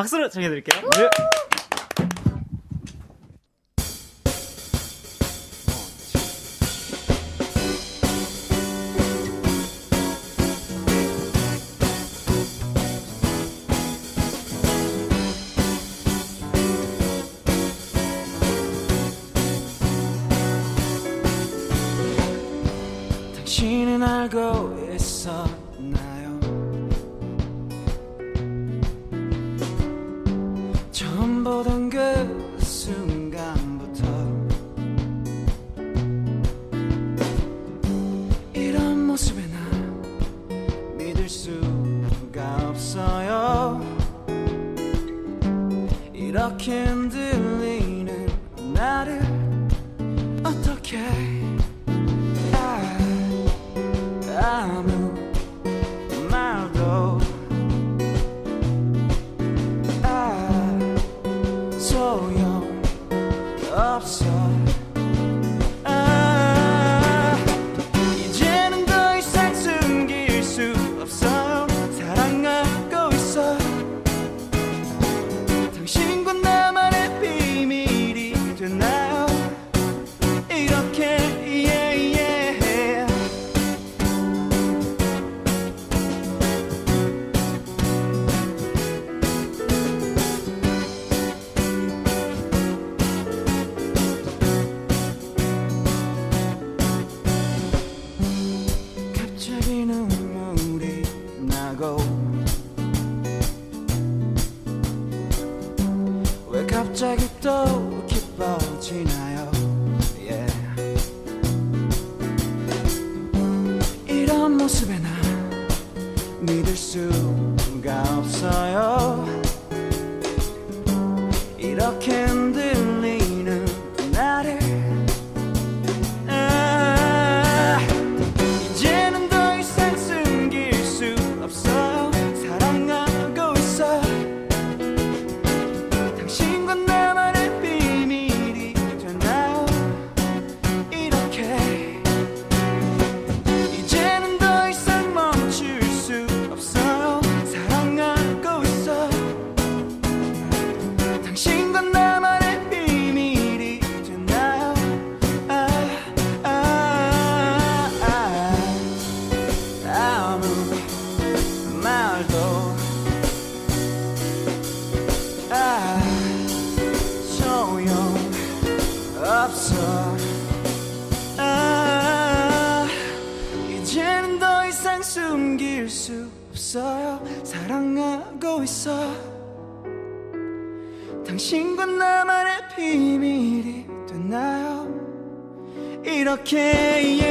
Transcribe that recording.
박수로 청해드릴게요. 네. 당신은 알고 있었 이렇 갑자기 또 기뻐지나요 yeah. 이런 모습에 나 믿을 수가 없어요 아무 말도 아 소용 없어. 아 이제는 더 이상 숨길 수 없어요. 사랑하고 있어. 당신과 나만의 비밀이 됐나요? 이렇게 yeah.